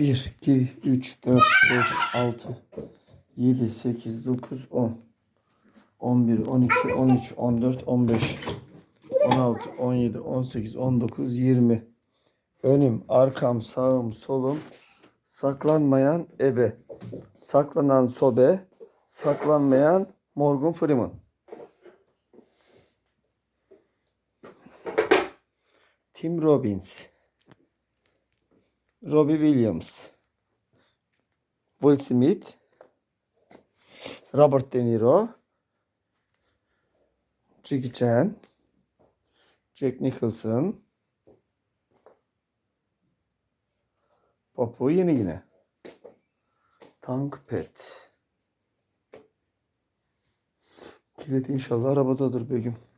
1, 2, 3, 4, 5, 6, 7, 8, 9, 10, 11, 12, 13, 14, 15, 16, 17, 18, 19, 20. Önüm, arkam, sağım, solum. Saklanmayan ebe. Saklanan sobe. Saklanmayan Morgan Freeman. Tim Robbins. Robbie Williams. Will Smith. Robert De Niro. Jackie Chan. Jack Nicholson. Papu yeni yine. Tank Pet. Kilit inşallah arabadadır Begüm.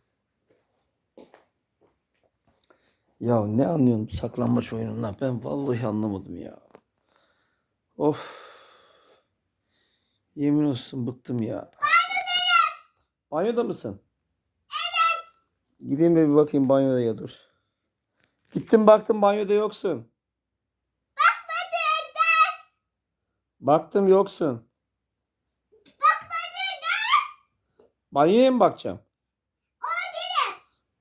Ya ne anlıyorum saklanmaç oyunundan? Ben vallahi anlamadım ya. Of. Yemin olsun bıktım ya. Banyoda mısın? Evet. Gideyim de bir bakayım banyoda ya dur. Gittim baktım banyoda yoksun. Baktım yoksun. Banyoya mı bakacağım?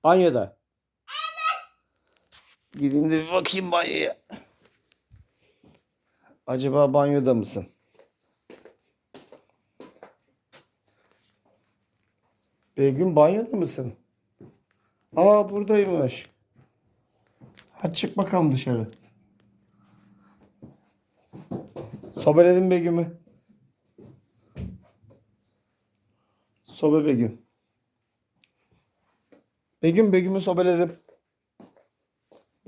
Banyoda. Gideyim de bir bakayım banyoya. Acaba banyoda mısın? Begüm banyoda mısın? Aa buradaymış. Hadi çık bakalım dışarı. Sobeledim Begüm'ü. Sobe Begüm. Begüm Begüm'ü sobeledim.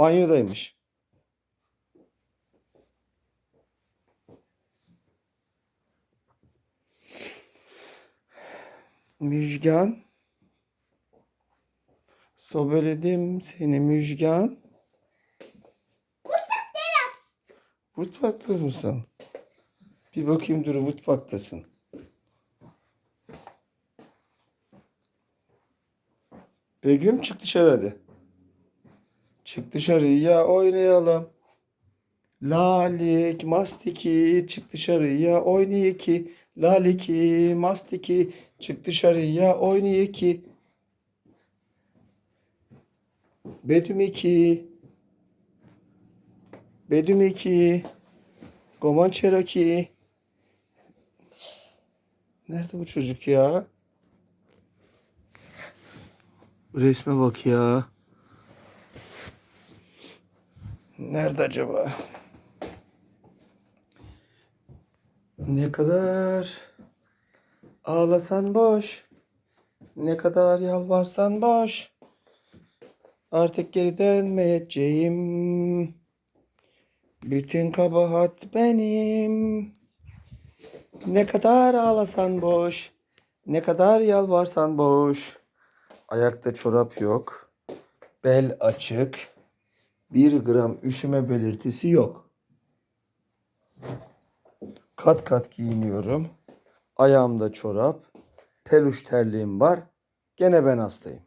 Banyodaymış. Müjgan. Sobeledim seni Müjgan. Mutfakta mısın? Bir bakayım dur mutfaktasın. Begüm çık dışarı hadi. Çık dışarıya oynayalım. Lalik mastiki çık dışarıya oynayaki. Laliki mastiki çık dışarıya oynayaki. Bedümiki. Bedümiki. Goman Cherokee. Nerede bu çocuk ya? Resme bak ya. Nerede acaba? Ne kadar ağlasan boş. Ne kadar yalvarsan boş. Artık geri dönmeyeceğim. Bütün kabahat benim. Ne kadar ağlasan boş. Ne kadar yalvarsan boş. Ayakta çorap yok. Bel açık. Bir gram üşüme belirtisi yok. Kat kat giyiniyorum. Ayağımda çorap. Peluş terliğim var. Gene ben hastayım.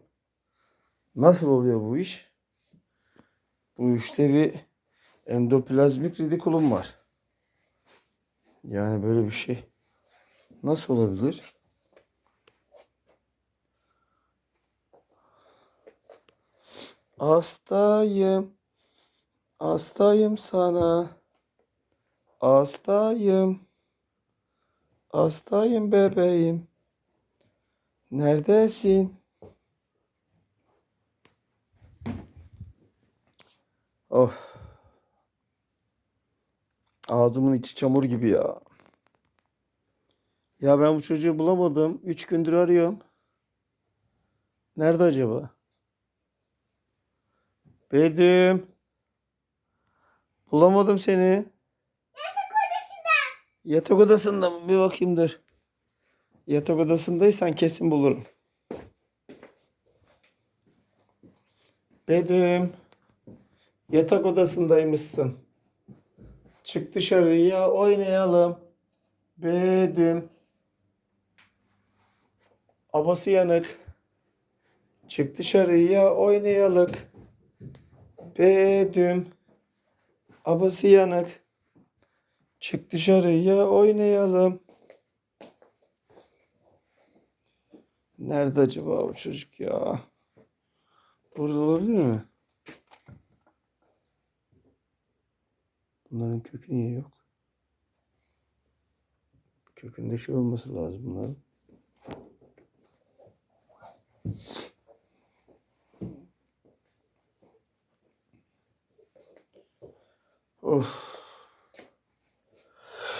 Nasıl oluyor bu iş? Bu işte bir endoplazmik redikulum var. Yani böyle bir şey nasıl olabilir? Hastayım. Hastayım sana. Hastayım. Hastayım bebeğim. Neredesin? Of. Ağzımın içi çamur gibi ya. Ya ben bu çocuğu bulamadım. Üç gündür arıyorum. Nerede acaba? Bedim. Bulamadım seni. Yatak odasında. Yatak odasında mı? Bir bakayım dur. Yatak odasındaysan kesin bulurum. Bedim. Yatak odasındaymışsın. Çık dışarıya oynayalım. Bedim. Abası yanık. Çık dışarıya oynayalım. Bedim. Abası yanık. Çık dışarıya oynayalım. Nerede acaba bu çocuk ya? Burada olabilir mi? Bunların kökü niye yok? Kökünde şey olması lazım bunların.